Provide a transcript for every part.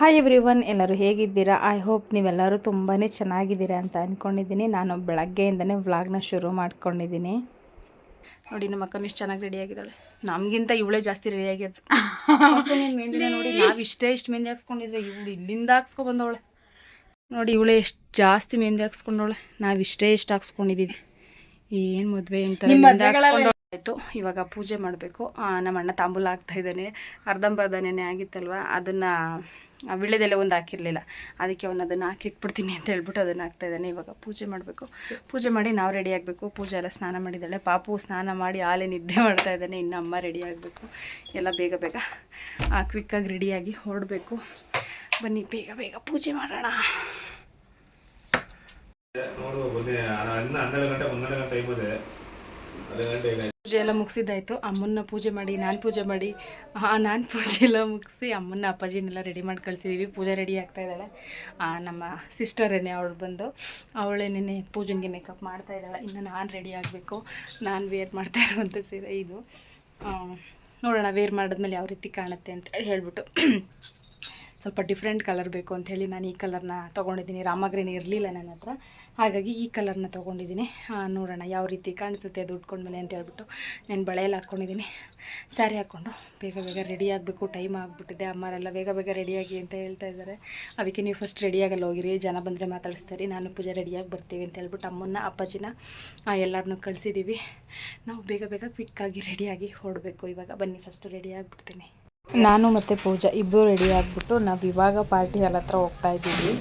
Hi every one ಎಲ್ಲರೂ ಹೇಗಿದ್ದೀರಾ? I hope ನೀವೆಲ್ಲರೂ ತುಂಬಾ ಚೆನ್ನಾಗಿದ್ದೀರಾ ಅಂತ ಅಂದ್ಕೊಂಡಿದ್ದೀನಿ ನಾನು ಬೆಳಗ್ಗೆಯಿಂದನೇ ವ್ಲಾಗ್ನ ಶುರು ಮಾಡ್ಕೊಂಡಿದ್ದೀನಿ. ನೋಡಿ ನಮ್ಮ ಅಕ್ಕನ ಇಷ್ಟು ಚೆನ್ನಾಗಿ ರೆಡಿ ಆಗಿದ್ದಾಳೆ. ನಮಗಿಂತ ಇವಳೇ ಜಾಸ್ತಿ ರೆಡಿ ಆಗ್ಯದ ಮೆಹಂದಿನ ನೋಡಿ ನಾವು ಇಷ್ಟೇ ಇಷ್ಟು ಮೆಹಂದಿ ಹಾಕ್ಸ್ಕೊಂಡಿದ್ರೆ ಇವಳು ಇಲ್ಲಿಂದ ಹಾಕ್ಸ್ಕೊ ಬಂದವಳೆ. ನೋಡಿ ಇವಳೇ ಎಷ್ಟು ಜಾಸ್ತಿ ಮೆಹಂದಿ ಹಾಕ್ಸ್ಕೊಂಡವಳೆ. ನಾವು ಇಷ್ಟೇ ಇಷ್ಟು ಹಾಕ್ಸ್ಕೊಂಡಿದ್ದೀವಿ ಏನು ಮದುವೆ ಅಂತ ಆಯಿತು. ಇವಾಗ ಪೂಜೆ ಮಾಡಬೇಕು. ನಮ್ಮ ಅಣ್ಣ ತಾಂಬೂಲ ಹಾಕ್ತಾ ಇದ್ದಾನೆ. ಅರ್ಧಂಬರ್ಧನೇ ಆಗಿತ್ತಲ್ವ? ಅದನ್ನು ವಿಳ್ಯದೆಲೆ ಒಂದು ಹಾಕಿರಲಿಲ್ಲ. ಅದಕ್ಕೆ ಅವನು ಅದನ್ನು ಹಾಕಿಟ್ಬಿಡ್ತೀನಿ ಅಂತ ಹೇಳ್ಬಿಟ್ಟು ಅದನ್ನು ಹಾಕ್ತಾ ಇದ್ದಾನೆ. ಇವಾಗ ಪೂಜೆ ಮಾಡಬೇಕು. ಪೂಜೆ ಮಾಡಿ ನಾವು ರೆಡಿ ಆಗಬೇಕು. ಪೂಜೆ ಎಲ್ಲ ಸ್ನಾನ ಮಾಡಿದ್ದಾಳೆ. ಪಾಪು ಸ್ನಾನ ಮಾಡಿ ಹಾಲೆ ನಿದ್ದೆ ಮಾಡ್ತಾ ಇದ್ದಾನೆ. ಇನ್ನು ಅಮ್ಮ ರೆಡಿ ಆಗಬೇಕು. ಎಲ್ಲ ಬೇಗ ಬೇಗ. ಆ ಕ್ವಿಕ್ಕಾಗಿ ರೆಡಿಯಾಗಿ ಹೊರಡಬೇಕು. ಬನ್ನಿ, ಬೇಗ ಬೇಗ ಪೂಜೆ ಮಾಡೋಣ. ನೋಡು ಗಂಟೆ ಗಂಟೆ ಪೂಜೆ ಎಲ್ಲ ಮುಗಿಸಿದ್ದಾಯ್ತು. ಅಮ್ಮನ್ನ ಪೂಜೆ ಮಾಡಿ, ನಾನು ಪೂಜೆ ಮಾಡಿ. ನಾನು ಪೂಜೆ ಎಲ್ಲ ಮುಗಿಸಿ ಅಮ್ಮನ್ನ ಅಪ್ಪಾಜಿನೆಲ್ಲ ರೆಡಿ ಮಾಡಿ ಕಳಿಸಿದ್ದೀವಿ ಪೂಜೆ ರೆಡಿ ಆಗ್ತಾ ಇದ್ದಾಳೆ. ನಮ್ಮ ಸಿಸ್ಟರೇನೆ ಅವಳು ಬಂದು, ಅವಳೆ ನೆನೆ ಪೂಜೆಗೆ ಮೇಕಪ್ ಮಾಡ್ತಾ ಇದ್ದಾಳೆ. ಇನ್ನು ನಾನು ರೆಡಿ ಆಗಬೇಕು. ನಾನು ವೇರ್ ಮಾಡ್ತಾ ಇರುವಂಥ ಸೀರೆ ಇದು. ನೋಡೋಣ ವೇರ್ ಮಾಡಿದ್ಮೇಲೆ ಯಾವ ರೀತಿ ಕಾಣುತ್ತೆ ಅಂತ ಹೇಳ್ಬಿಟ್ಟು. ಸ್ವಲ್ಪ ಡಿಫ್ರೆಂಟ್ ಕಲರ್ ಬೇಕು ಅಂತ ಹೇಳಿ ನಾನು ಈ ಕಲರ್ನ ತೊಗೊಂಡಿದ್ದೀನಿ. ರಾಮಗ್ರೀನ್ ಇರಲಿಲ್ಲ ನನ್ನ ಹತ್ರ. ಹಾಗಾಗಿ ಈ ಕಲರ್ನ ತೊಗೊಂಡಿದ್ದೀನಿ. ನೋಡೋಣ ಯಾವ ರೀತಿ ಕಾಣಿಸುತ್ತೆ ಅದು ಉಟ್ಕೊಂಡ್ಮೇಲೆ ಅಂತ ಹೇಳ್ಬಿಟ್ಟು ನಾನು ಬಳೆಯಲ್ಲಿ ಹಾಕ್ಕೊಂಡಿದ್ದೀನಿ ಸ್ಯಾರಿ ಹಾಕ್ಕೊಂಡು ಬೇಗ ಬೇಗ ರೆಡಿ ಆಗಬೇಕು. ಟೈಮ್ ಆಗಿಬಿಟ್ಟಿದೆ. ಅಮ್ಮರೆಲ್ಲ ಬೇಗ ಬೇಗ ರೆಡಿಯಾಗಿ ಅಂತ ಹೇಳ್ತಾ ಇದ್ದಾರೆ. ಅದಕ್ಕೆ ನೀವು ಫಸ್ಟ್ ರೆಡಿಯಾಗಲ್ಲ ಹೋಗಿರಿ. ಜನ ಬಂದರೆ ಮಾತಾಡಿಸ್ತಾರೆ. ನಾನು ಪೂಜೆ ರೆಡಿಯಾಗಿ ಬರ್ತೀವಿ ಅಂತ ಹೇಳ್ಬಿಟ್ಟು ಅಮ್ಮನ್ನ, ಅಪ್ಪಾಜಿನ ಎಲ್ಲರನ್ನೂ ಕಳಿಸಿದ್ದೀವಿ ನಾವು ಬೇಗ ಬೇಗ ಕ್ವಿಕ್ಕಾಗಿ ರೆಡಿಯಾಗಿ ಹೊರಡಬೇಕು ಇವಾಗ ಬನ್ನಿ ಫಸ್ಟು ರೆಡಿ ಆಗಿಬಿಡ್ತೀನಿ. ನಾನು ಮತ್ತು ಪೂಜಾ ಇಬ್ಬರು ರೆಡಿ ಆಗಿಬಿಟ್ಟು ನಾವು ಇವಾಗ ಪಾರ್ಟಿ ಹಾಲ್ ಹತ್ರ ಹೋಗ್ತಾ ಇದ್ದೀವಿ.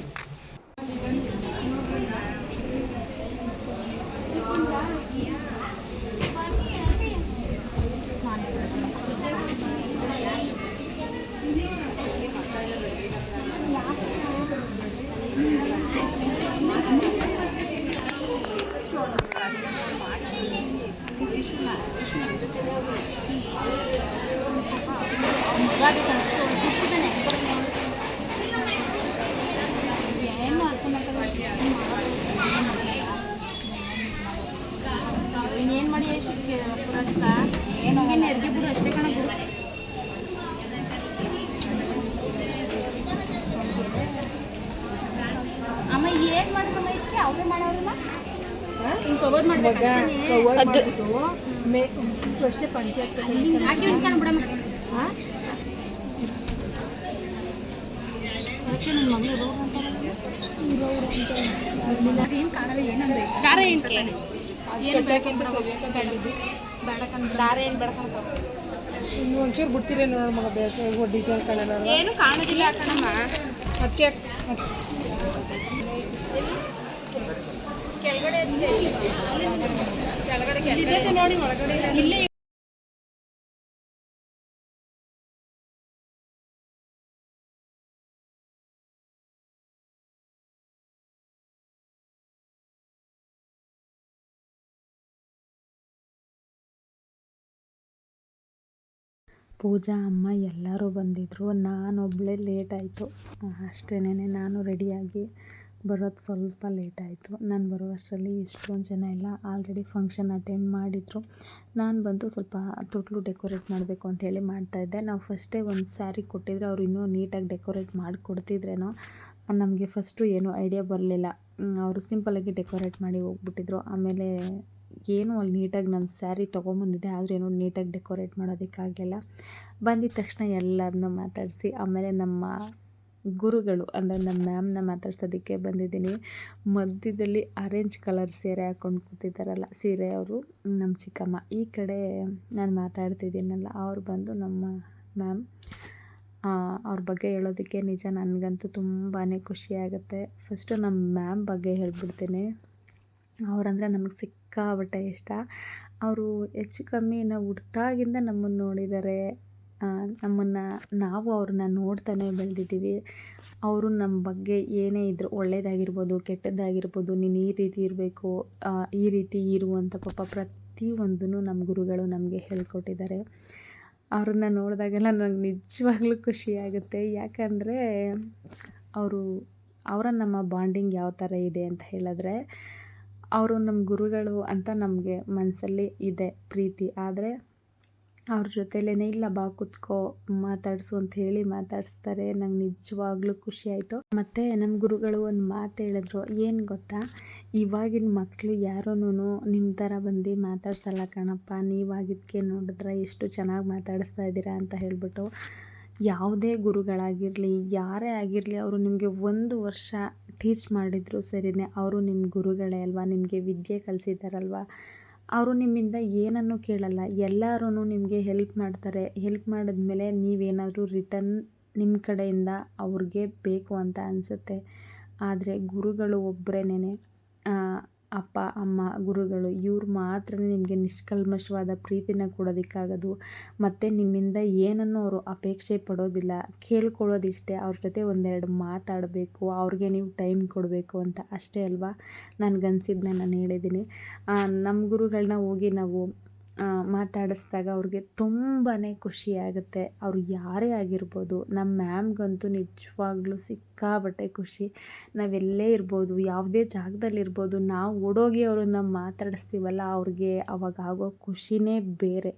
ಇನ್ನೇನು ಮಾಡಿ ಪುರಾಣಿಕ? ಏನು ಏನು ಬಿಡು ಅಷ್ಟೇ ಕಣ ಬಿಡು. ಅಮ್ಮ ಏನು ಮಾಡ್ರಮ್ಮ ಇದಕ್ಕೆ? ಅವರೇ ಮಾಡೋರಲ್ಲ? ಹಿಂಗೆ ಕವರ್ ಮಾಡ್ಬೇಕು ಅಷ್ಟೇ ಪಂಚಾಯತ್ ಹಾಕಿ ಇಟ್ಕೊಂಡು ಬಿಡಮ್ಮ. ಅದಕ್ಕೆ ನನ್ನ ಮಗಳು ರೋಗ ಅಂತ ಏನು ಕಾಣಲ್ಲ ಏನಂದ್ರೆ ದಾರ ಏನು ಏನು ಬೇಕಂತ ಬೇಡಕಂದ್ರೆ ದಾರ ಏನು ಬೇಡಕಂತ ಇನ್ನು ಒಂಚೂರು ಬಿಡ್ತೀರಿ ನೋಡು ಮಗ ಬೇಕು ಡಿಸೈನ್ ಏನು ಕಾಣೋದಿಲ್ಲ ಕಣಮ್ಮ. ಅದಕ್ಕೆ ಕೆಳಗಡೆ ಕೆಳಗಡೆ ನೋಡಿ ಒಳಗಡೆ ಇಲ್ಲೇ ಪೂಜಾ ಅಮ್ಮ ಎಲ್ಲರೂ ಬಂದಿದ್ದರು ನಾನೊಬ್ಬಳೇ ಲೇಟ್ ಆಯಿತು. ಅಷ್ಟೇನೆ ನಾನು ರೆಡಿಯಾಗಿ ಬರೋದು ಸ್ವಲ್ಪ ಲೇಟ್ ಆಯಿತು. ನಾನು ಬರೋ ಅಷ್ಟರಲ್ಲಿ ಎಷ್ಟೊಂದು ಜನ ಎಲ್ಲ ಆಲ್ರೆಡಿ ಫಂಕ್ಷನ್ ಅಟೆಂಡ್ ಮಾಡಿದರು. ನಾನು ಬಂದು ಸ್ವಲ್ಪ ತೊಟ್ಲು ಡೆಕೋರೇಟ್ ಮಾಡಬೇಕು ಅಂತೇಳಿ ಮಾಡ್ತಾಯಿದ್ದೆ ನಾವು ಫಸ್ಟೇ ಒಂದು ಸ್ಯಾರಿ ಕೊಟ್ಟಿದ್ರೆ ಅವ್ರು ಇನ್ನೂ ನೀಟಾಗಿ ಡೆಕೋರೇಟ್ ಮಾಡಿ ಕೊಡ್ತಿದ್ರೇನೋ ನಮಗೆ ಫಸ್ಟು ಏನೂ ಐಡಿಯಾ ಬರಲಿಲ್ಲ. ಅವರು ಸಿಂಪಲಾಗಿ ಡೆಕೋರೇಟ್ ಮಾಡಿ ಹೋಗ್ಬಿಟ್ಟಿದ್ರು. ಆಮೇಲೆ ಏನು ಅಲ್ಲಿ ನೀಟಾಗಿ ನಾನು ಸ್ಯಾರಿ ತೊಗೊಂಬಂದಿದ್ದೆ, ಆದರೂ ಏನೋ ನೀಟಾಗಿ ಡೆಕೋರೇಟ್ ಮಾಡೋದಕ್ಕಾಗಲಿಲ್ಲ. ಬಂದಿದ್ದ ತಕ್ಷಣ ಎಲ್ಲರನ್ನೂ ಮಾತಾಡಿಸಿ, ಆಮೇಲೆ ನಮ್ಮ ಗುರುಗಳು ಅಂದರೆ ನಮ್ಮ ಮ್ಯಾಮ್ನ ಮಾತಾಡ್ಸೋದಕ್ಕೆ ಬಂದಿದ್ದೀನಿ. ಮಧ್ಯದಲ್ಲಿ ಆರೆಂಜ್ ಕಲರ್ ಸೀರೆ ಹಾಕ್ಕೊಂಡು ಕೂತಿದ್ದಾರಲ್ಲ, ಸೀರೆ ಅವರು ನಮ್ಮ ಚಿಕ್ಕಮ್ಮ. ಈ ಕಡೆ ನಾನು ಮಾತಾಡ್ತಿದ್ದೀನಲ್ಲ, ಅವ್ರು ಬಂದು ನಮ್ಮ ಮ್ಯಾಮ್ ಅವ್ರ ಬಗ್ಗೆ ಹೇಳೋದಕ್ಕೆ ನಿಜ ನನಗಂತೂ ತುಂಬಾ ಖುಷಿ ಆಗುತ್ತೆ. ಫಸ್ಟು ನಮ್ಮ ಮ್ಯಾಮ್ ಬಗ್ಗೆ ಹೇಳ್ಬಿಡ್ತೀನಿ. ಅವರಂದರೆ ನಮಗೆ ಸಿಕ್ಕಾಬಟ್ಟೆ ಇಷ್ಟ. ಅವರು ಹೆಚ್ಚು ಕಮ್ಮಿ ನಾವು ಹುಟ್ದಾಗಿಂದ ನಮ್ಮನ್ನು ನೋಡಿದ್ದಾರೆ ನಮ್ಮನ್ನು ನಾವು ಅವ್ರನ್ನ ನೋಡ್ತಾನೆ ಬೆಳೆದಿದ್ದೀವಿ. ಅವರು ನಮ್ಮ ಬಗ್ಗೆ ಏನೇ ಇದ್ದರೂ ಒಳ್ಳೆಯದಾಗಿರ್ಬೋದು ಕೆಟ್ಟದ್ದಾಗಿರ್ಬೋದು, ನೀನು ಈ ರೀತಿ ಇರಬೇಕು ಈ ರೀತಿ ಇರು ಅಂತ ಪಾಪ ಪ್ರತಿಯೊಂದೂ ನಮ್ಮ ಗುರುಗಳು ನಮಗೆ ಹೇಳ್ಕೊಟ್ಟಿದ್ದಾರೆ. ಅವ್ರನ್ನ ನೋಡಿದಾಗೆಲ್ಲ ನನಗೆ ನಿಜವಾಗ್ಲೂ ಖುಷಿಯಾಗುತ್ತೆ ಯಾಕಂದರೆ ಅವರು, ಅವರ ನಮ್ಮ ಬಾಂಡಿಂಗ್ ಯಾವ ಥರ ಇದೆ ಅಂತ ಹೇಳಿದ್ರೆ, ಅವರು ನಮ್ಮ ಗುರುಗಳು ಅಂತ ನಮಗೆ ಮನಸ್ಸಲ್ಲಿ ಇದೆ ಪ್ರೀತಿ. ಆದರೆ ಅವ್ರ ಜೊತೆಲೇ ಇಲ್ಲ ಬಾ, ಕುತ್ಕೋ, ಮಾತಾಡಿಸು ಅಂತ ಹೇಳಿ ಮಾತಾಡಿಸ್ತಾರೆ. ನಂಗೆ ನಿಜವಾಗ್ಲೂ ಖುಷಿ ಆಯಿತು. ಮತ್ತು ನಮ್ಮ ಗುರುಗಳು ಒಂದು ಮಾತು ಹೇಳಿದ್ರು, ಏನು ಗೊತ್ತಾ? ಇವಾಗಿನ ಮಕ್ಕಳು ಯಾರೂ ನಿಮ್ಮ ಥರ ಬಂದು ಮಾತಾಡ್ಸಲ್ಲ ಕಣಪ್ಪ. ನೀವಾಗಿದ್ದಕ್ಕೆ ನೋಡಿದ್ರೆ ಎಷ್ಟು ಚೆನ್ನಾಗಿ ಮಾತಾಡಿಸ್ತಾ ಇದ್ದೀರಾ ಅಂತ ಹೇಳಿಬಿಟ್ಟು, ಯಾವುದೇ ಗುರುಗಳಾಗಿರಲಿ, ಯಾರೇ ಆಗಿರಲಿ, ಅವರು ನಿಮಗೆ ಒಂದು ವರ್ಷ ಟೀಚ್ ಮಾಡಿದ್ರು ಸರಿನೇ, ಅವರು ನಿಮ್ಮ ಗುರುಗಳೇ ಅಲ್ವಾ? ನಿಮಗೆ ವಿದ್ಯೆ ಕಲಿಸಿದ್ದಾರಲ್ವ ಅವರು ನಿಮ್ಮಿಂದ ಏನನ್ನು ಕೇಳಲ್ಲ. ಎಲ್ಲರೂ ನಿಮಗೆ ಹೆಲ್ಪ್ ಮಾಡ್ತಾರೆ. ಹೆಲ್ಪ್ ಮಾಡಿದ್ಮೇಲೆ ನೀವೇನಾದರೂ ರಿಟರ್ನ್ ನಿಮ್ಮ ಕಡೆಯಿಂದ ಅವ್ರಿಗೆ ಬೇಕು ಅಂತ ಅನಿಸುತ್ತೆ. ಆದರೆ ಗುರುಗಳು ಒಬ್ಬರೇನೆ ಅಪ್ಪ, ಅಮ್ಮ, ಗುರುಗಳು, ಇವ್ರು ಮಾತ್ರ ನಿಮಗೆ ನಿಷ್ಕಲ್ಮಶವಾದ ಪ್ರೀತಿನ ಕೊಡೋದಕ್ಕಾಗೋದು. ಮತ್ತು ನಿಮ್ಮಿಂದ ಏನನ್ನು ಅವರು ಅಪೇಕ್ಷೆ ಪಡೋದಿಲ್ಲ. ಕೇಳ್ಕೊಳ್ಳೋದಿಷ್ಟೇ. ಅವ್ರ ಜೊತೆ ಒಂದೆರಡು ಮಾತಾಡಬೇಕು. ಅವ್ರಿಗೆ ನೀವು ಟೈಮ್ ಕೊಡಬೇಕು ಅಂತ ಅಷ್ಟೇ ಅಲ್ವಾ? ನನಗನ್ಸಿದ್ದನ್ನ ನಾನು ಹೇಳಿದ್ದೀನಿ. ನಮ್ಮ ಗುರುಗಳನ್ನ ಹೋಗಿ ನಾವು ಮಾತಾಡಿಸ್ದಾಗ ಅವ್ರಿಗೆ ತುಂಬಾ ಖುಷಿಯಾಗುತ್ತೆ ಅವ್ರು ಯಾರೇ ಆಗಿರ್ಬೋದು ನಮ್ಮ ಮ್ಯಾಮ್ಗಂತೂ ನಿಜವಾಗ್ಲೂ ಸಿಕ್ಕಾಪಟ್ಟೆ ಖುಷಿ. ನಾವೆಲ್ಲೇ ಇರ್ಬೋದು, ಯಾವುದೇ ಜಾಗದಲ್ಲಿರ್ಬೋದು, ನಾವು ಓಡೋಗಿ ಅವ್ರನ್ನ ಮಾತಾಡಿಸ್ತೀವಲ್ಲ, ಅವ್ರಿಗೆ ಅವಾಗ ಆಗೋ ಖುಷಿನೇ ಬೇರೆ.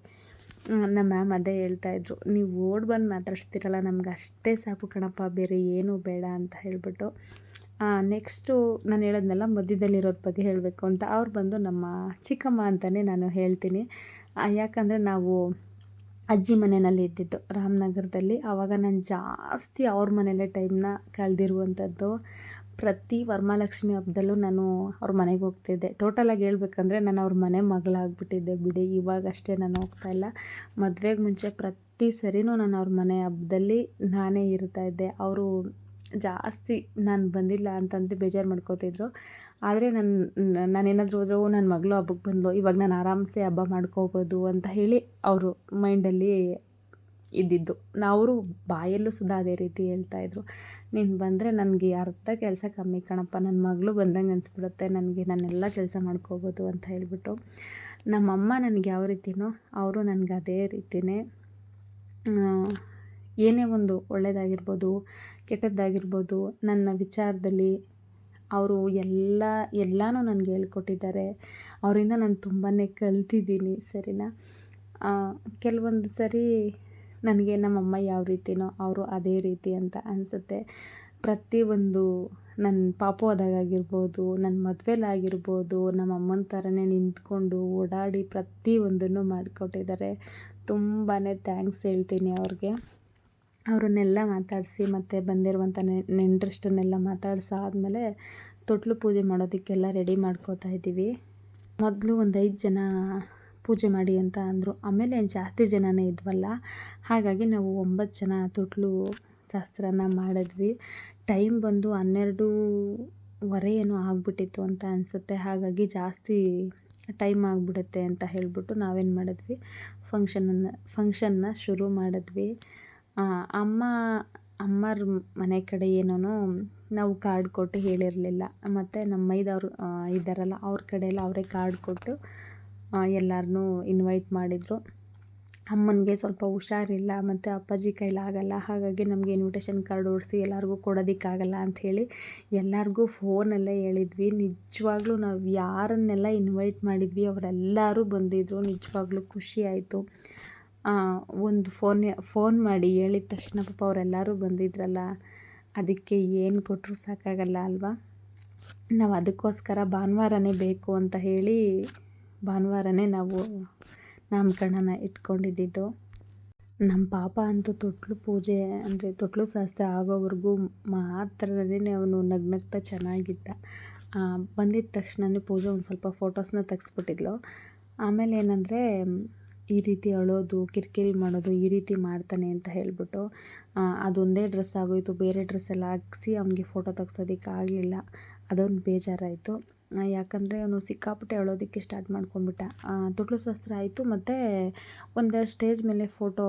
ನಮ್ಮ ಮ್ಯಾಮ್ ಅದೇ ಹೇಳ್ತಾಯಿದ್ರು ನೀವು ಓಡಿ ಬಂದು ಮಾತಾಡಿಸ್ತೀರಲ್ಲ ನಮ್ಗೆ ಅಷ್ಟೇ ಸಾಕು ಕಣಪ್ಪ, ಬೇರೆ ಏನೂ ಬೇಡ ಅಂತ ಹೇಳಿಬಿಟ್ಟು ನೆಕ್ಸ್ಟು ನಾನು ಹೇಳಿದ್ನಲ್ಲ ಮಧ್ಯದಲ್ಲಿರೋರ ಬಗ್ಗೆ ಹೇಳಬೇಕು ಅಂತ. ಅವ್ರು ಬಂದು ನಮ್ಮ ಚಿಕ್ಕಮ್ಮ ಅಂತಲೇ ನಾನು ಹೇಳ್ತೀನಿ. ಯಾಕಂದರೆ ನಾವು ಅಜ್ಜಿ ಮನೆಯಲ್ಲಿ ಇದ್ದಿದ್ದು ರಾಮನಗರದಲ್ಲಿ. ಆವಾಗ ನಾನು ಜಾಸ್ತಿ ಅವ್ರ ಮನೆಯಲ್ಲೇ ಟೈಮ್ನ ಕಳೆದಿರುವಂಥದ್ದು. ಪ್ರತಿ ವರಮಹಾಲಕ್ಷ್ಮಿ ಹಬ್ಬದಲ್ಲೂ ನಾನು ಅವ್ರ ಮನೆಗೆ ಹೋಗ್ತಿದ್ದೆ. ಟೋಟಲಾಗಿ ಹೇಳ್ಬೇಕಂದ್ರೆ ನಾನು ಅವ್ರ ಮನೆ ಮಗಳಾಗ್ಬಿಟ್ಟಿದ್ದೆ ಬಿಡಿ. ಇವಾಗಷ್ಟೇ ನಾನು ಹೋಗ್ತಾಯಿಲ್ಲ ಮದುವೆಗೆ ಮುಂಚೆ ಪ್ರತಿ ಸರಿನೂ ನಾನು ಅವ್ರ ಮನೆ ಹಬ್ಬದಲ್ಲಿ ನಾನೇ ಇರ್ತಾಯಿದ್ದೆ ಅವರು ಜಾಸ್ತಿ ನಾನು ಬಂದಿಲ್ಲ ಅಂತಂದರೆ ಬೇಜಾರು ಮಾಡ್ಕೋತಿದ್ರು. ಆದರೆ ನನ್ನ ನಾನೇನಾದರೂ ಹೋದ್ರೆ ನನ್ನ ಮಗಳು ಹಬ್ಬಕ್ಕೆ ಬಂದಳು ಇವಾಗ ನಾನು ಆರಾಮ್ಸೆ ಹಬ್ಬ ಮಾಡ್ಕೋಬೋದು ಅಂತ ಹೇಳಿ ಅವರು ಮೈಂಡಲ್ಲಿ ಇದ್ದಿದ್ದು. ಅವರು ಬಾಯಲ್ಲೂ ಸುದಾ ಅದೇ ರೀತಿ ಹೇಳ್ತಾಯಿದ್ರು ನೀನು ಬಂದರೆ ನನಗೆ ಅರ್ಧ ಕೆಲಸ ಕಮ್ಮಿ ಕಣಪ್ಪ ನನ್ನ ಮಗಳು ಬಂದಂಗೆ ಅನಿಸ್ಬಿಡುತ್ತೆ, ನನಗೆ ನಾನೆಲ್ಲ ಕೆಲಸ ಮಾಡ್ಕೋಬೋದು ಅಂತ ಹೇಳಿಬಿಟ್ಟು. ನಮ್ಮಮ್ಮ ನನಗೆ ಯಾವ ರೀತಿನೋ ಅವರು ನನಗೆ ಅದೇ ರೀತಿಯೇ ಏನೇ ಒಂದು ಒಳ್ಳೆಯದಾಗಿರ್ಬೋದು ಕೆಟ್ಟದ್ದಾಗಿರ್ಬೋದು, ನನ್ನ ವಿಚಾರದಲ್ಲಿ ಅವರು ಎಲ್ಲ, ಎಲ್ಲನೂ ನನಗೆ ಹೇಳ್ಕೊಟ್ಟಿದ್ದಾರೆ. ಅವರಿಂದ ನಾನು ತುಂಬಾ ಕಲ್ತಿದ್ದೀನಿ, ಸರಿನಾ? ಕೆಲವೊಂದು ಸರಿ ನನಗೆ ನಮ್ಮಮ್ಮ ಯಾವ ರೀತಿನೋ ಅವರು ಅದೇ ರೀತಿ ಅಂತ ಅನಿಸುತ್ತೆ. ಪ್ರತಿಯೊಂದು ನನ್ನ ಪಾಪು ಆದಾಗಾಗಿರ್ಬೋದು ನನ್ನ ಮದುವೆಲಾಗಿರ್ಬೋದು ನಮ್ಮ ಅಮ್ಮನ ಥರನೇ ನಿಂತ್ಕೊಂಡು ಓಡಾಡಿ ಪ್ರತಿಯೊಂದನ್ನು ಮಾಡಿಕೊಟ್ಟಿದ್ದಾರೆ. ತುಂಬಾ ಥ್ಯಾಂಕ್ಸ್ ಹೇಳ್ತೀನಿ ಅವ್ರಿಗೆ. ಅವರನ್ನೆಲ್ಲ ಮಾತಾಡಿಸಿ ಮತ್ತು ಬಂದಿರುವಂಥ ನೆಂಟರಷ್ಟನ್ನೆಲ್ಲ ಮಾತಾಡ್ಸಾದ್ಮೇಲೆ ತೊಟ್ಲು ಪೂಜೆ ಮಾಡೋದಕ್ಕೆಲ್ಲ ರೆಡಿ ಮಾಡ್ಕೋತಾ ಇದ್ದೀವಿ. ಮೊದಲು ಒಂದು ಐದು ಜನ ಪೂಜೆ ಮಾಡಿ ಅಂತ ಅಂದರು. ಆಮೇಲೆ ಜಾಸ್ತಿ ಜನನೇ ಇದ್ವಲ್ಲ. ಹಾಗಾಗಿ ನಾವು ಒಂಬತ್ತು ಜನ ತೊಟ್ಲು ಶಾಸ್ತ್ರನ ಮಾಡಿದ್ವಿ. ಟೈಮ್ ಬಂದು ಹನ್ನೆರಡೂವರೆ ಏನೋ ಆಗಿಬಿಟ್ಟಿತ್ತು ಅಂತ ಅನಿಸುತ್ತೆ. ಹಾಗಾಗಿ ಜಾಸ್ತಿ ಟೈಮ್ ಆಗಿಬಿಡುತ್ತೆ ಅಂತ ಹೇಳಿಬಿಟ್ಟು ನಾವೇನು ಮಾಡಿದ್ವಿ? ಫಂಕ್ಷನನ್ನು ಫಂಕ್ಷನ್ನ ಶುರು ಮಾಡಿದ್ವಿ. ಅಮ್ಮ, ಅಮ್ಮರ ಮನೆ ಕಡೆ ಏನೂ ನಾವು ಕಾರ್ಡ್ ಕೊಟ್ಟು ಹೇಳಿರಲಿಲ್ಲ. ಮತ್ತು ನಮ್ಮ ಮೈದವ್ರು ಇದ್ದಾರಲ್ಲ, ಅವ್ರ ಕಡೆ ಎಲ್ಲ ಅವರೇ ಕಾರ್ಡ್ ಕೊಟ್ಟು ಎಲ್ಲರನ್ನೂ ಇನ್ವೈಟ್ ಮಾಡಿದರು. ಅಮ್ಮನಿಗೆ ಸ್ವಲ್ಪ ಹುಷಾರಿಲ್ಲ, ಮತ್ತು ಅಪ್ಪಾಜಿ ಕೈಲಾಗಲ್ಲ ಹಾಗಾಗಿ ನಮಗೆ ಇನ್ವಿಟೇಷನ್ ಕಾರ್ಡ್ ಓಡಿಸಿ ಎಲ್ಲರಿಗೂ ಕೊಡೋದಕ್ಕಾಗಲ್ಲ ಅಂಥೇಳಿ ಎಲ್ಲರಿಗೂ ಫೋನಲ್ಲೇ ಹೇಳಿದ್ವಿ. ನಿಜವಾಗ್ಲೂ ನಾವು ಯಾರನ್ನೆಲ್ಲ ಇನ್ವೈಟ್ ಮಾಡಿದ್ವಿ, ಅವರೆಲ್ಲರೂ ಬಂದಿದ್ದರು ನಿಜವಾಗ್ಲೂ ಖುಷಿ ಆಯಿತು. ಒಂದು ಫೋನ್ ಫೋನ್ ಮಾಡಿ ಹೇಳಿದ ತಕ್ಷಣ ಪಾಪ ಅವರೆಲ್ಲರೂ ಬಂದಿದ್ರಲ್ಲ, ಅದಕ್ಕೆ ಏನು ಕೊಟ್ಟರು ಸಾಕಾಗಲ್ಲ ಅಲ್ವಾ? ನಾವು ಅದಕ್ಕೋಸ್ಕರ ಭಾನುವಾರನೇ ಬೇಕು ಅಂತ ಹೇಳಿ ಭಾನುವಾರನೇ ನಾವು ನಾಮಕರಣನ ಇಟ್ಕೊಂಡಿದ್ದಿದ್ದು ನಮ್ಮ ಪಾಪ ಅಂತೂ ತೊಟ್ಲು ಪೂಜೆ, ಅಂದರೆ ತೊಟ್ಲು ಶಾಸ್ತ್ರ ಆಗೋವರೆಗೂ ಮಾತ್ರನೇ ಅವನು ನಗ್ನಗ್ತಾ ಚೆನ್ನಾಗಿದ್ದ. ಬಂದಿದ್ದ ತಕ್ಷಣವೇ ಪೂಜೆ ಒಂದು ಸ್ವಲ್ಪ ಫೋಟೋಸ್ನ ತೆಗ್ಸ್ಬಿಟ್ಟಿದ್ಲು. ಆಮೇಲೆ ಏನಂದರೆ ಈ ರೀತಿ ಅಳೋದು, ಕಿರಿಕಿರಿ ಮಾಡೋದು ಈ ರೀತಿ ಮಾಡ್ತಾನೆ ಅಂತ ಹೇಳಿಬಿಟ್ಟು ಅದೊಂದೇ ಡ್ರೆಸ್ ಆಗೋಯಿತು. ಬೇರೆ ಡ್ರೆಸ್ ಎಲ್ಲ ಹಾಕ್ಸಿ ಅವನಿಗೆ ಫೋಟೋ ತೆಗ್ಸೋದಕ್ಕೆ ಆಗಲಿಲ್ಲ. ಅದೊಂದು ಬೇಜಾರಾಯಿತು. ಯಾಕಂದರೆ ಅವನು ಸಿಕ್ಕಾಪಟ್ಟೆ ಅಳೋದಕ್ಕೆ ಸ್ಟಾರ್ಟ್ ಮಾಡ್ಕೊಂಡ್ಬಿಟ್ಟ. ತೊಟ್ಲು ಶಾಸ್ತ್ರ ಆಯಿತು. ಮತ್ತು ಒಂದೆರಡು ಸ್ಟೇಜ್ ಮೇಲೆ ಫೋಟೋ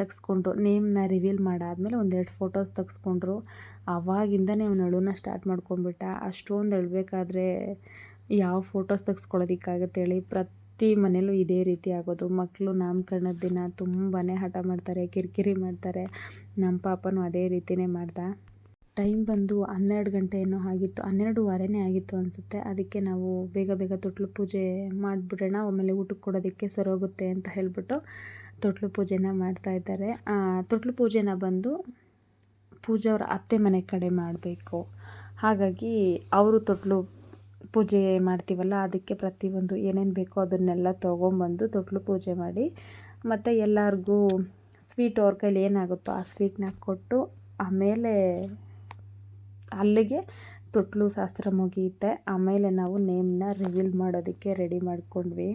ತೆಗ್ಸ್ಕೊಂಡ್ರು. ನೇಮ್ನ ರಿವೀಲ್ ಮಾಡಾದಮೇಲೆ ಒಂದೆರಡು ಫೋಟೋಸ್ ತೆಗ್ಸ್ಕೊಂಡ್ರು. ಆವಾಗಿಂದನೇ ಅವನು ಅಳುನ ಸ್ಟಾರ್ಟ್ ಮಾಡ್ಕೊಂಡ್ಬಿಟ್ಟ. ಅಷ್ಟೊಂದು ಅಳಬೇಕಾದ್ರೆ ಯಾವ ಫೋಟೋಸ್ ತೆಗ್ಸ್ಕೊಳ್ಳೋದಕ್ಕಾಗತ್ತೆ ಹೇಳಿ. ಪ್ರತಿ ಪ್ರತಿ ಮನೇಲೂ ಇದೇ ರೀತಿ ಆಗೋದು. ಮಕ್ಕಳು ನಾಮಕರಣದ ದಿನ ತುಂಬಾ ಹಠ ಮಾಡ್ತಾರೆ, ಕಿರಿಕಿರಿ ಮಾಡ್ತಾರೆ. ನಮ್ಮ ಪಾಪನೂ ಅದೇ ರೀತಿಯೇ ಮಾಡ್ದ. ಟೈಮ್ ಬಂದು ಹನ್ನೆರಡು ಗಂಟೆ ಏನೋ ಆಗಿತ್ತು, ಹನ್ನೆರಡೂವರೆನೇ ಆಗಿತ್ತು ಅನಿಸುತ್ತೆ. ಅದಕ್ಕೆ ನಾವು ಬೇಗ ಬೇಗ ತೊಟ್ಲು ಪೂಜೆ ಮಾಡಿಬಿಡೋಣ, ಆಮೇಲೆ ಊಟಕ್ಕೆ ಕೊಡೋದಕ್ಕೆ ಸರೋಗುತ್ತೆ ಅಂತ ಹೇಳಿಬಿಟ್ಟು ತೊಟ್ಲು ಪೂಜೆನ ಮಾಡ್ತಾಯಿದ್ದಾರೆ ತೊಟ್ಲು ಪೂಜೆನ ಬಂದು ಪೂಜೆ ಅವ್ರ ಅತ್ತೆ ಮನೆ ಕಡೆ ಮಾಡಬೇಕು. ಹಾಗಾಗಿ ಅವರು ತೊಟ್ಲು ಪೂಜೆ ಮಾಡ್ತೀವಲ್ಲ, ಅದಕ್ಕೆ ಪ್ರತಿಯೊಂದು ಏನೇನು ಬೇಕೋ ಅದನ್ನೆಲ್ಲ ತೊಗೊಂಬಂದು ತೊಟ್ಲು ಪೂಜೆ ಮಾಡಿ, ಮತ್ತು ಎಲ್ಲರಿಗೂ ಸ್ವೀಟ್ ಅವ್ರ ಕೈಲಿ ಏನಾಗುತ್ತೋ ಆ ಸ್ವೀಟ್ನ ಕೊಟ್ಟು ಆಮೇಲೆ ಅಲ್ಲಿಗೆ ತೊಟ್ಲು ಶಾಸ್ತ್ರ ಮುಗಿಯುತ್ತೆ. ಆಮೇಲೆ ನಾವು ನೇಮನ್ನ ರಿವೀಲ್ ಮಾಡೋದಕ್ಕೆ ರೆಡಿ ಮಾಡ್ಕೊಂಡ್ವಿ.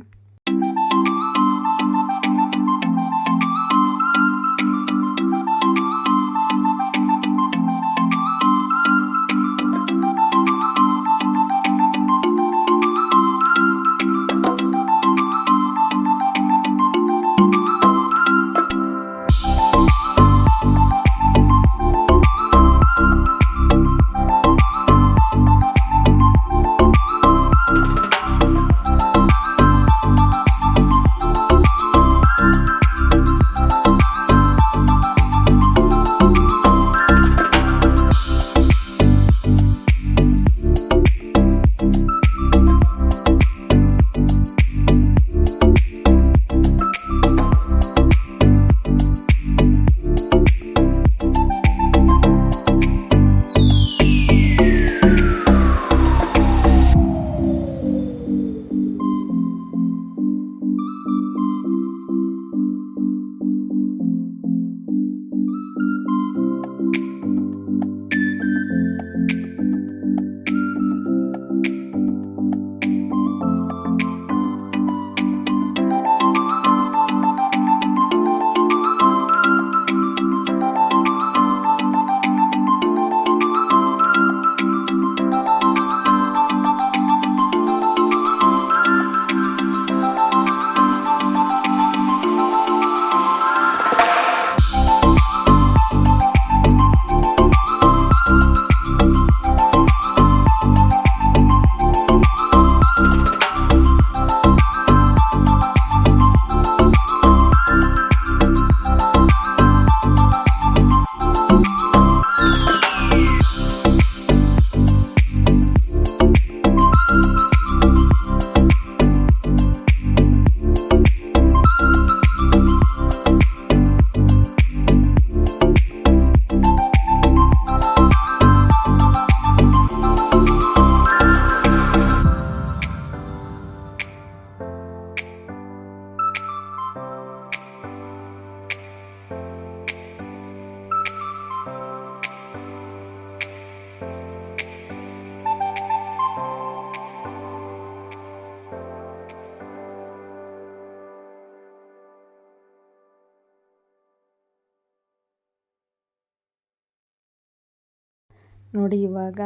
ನೋಡಿ ಇವಾಗ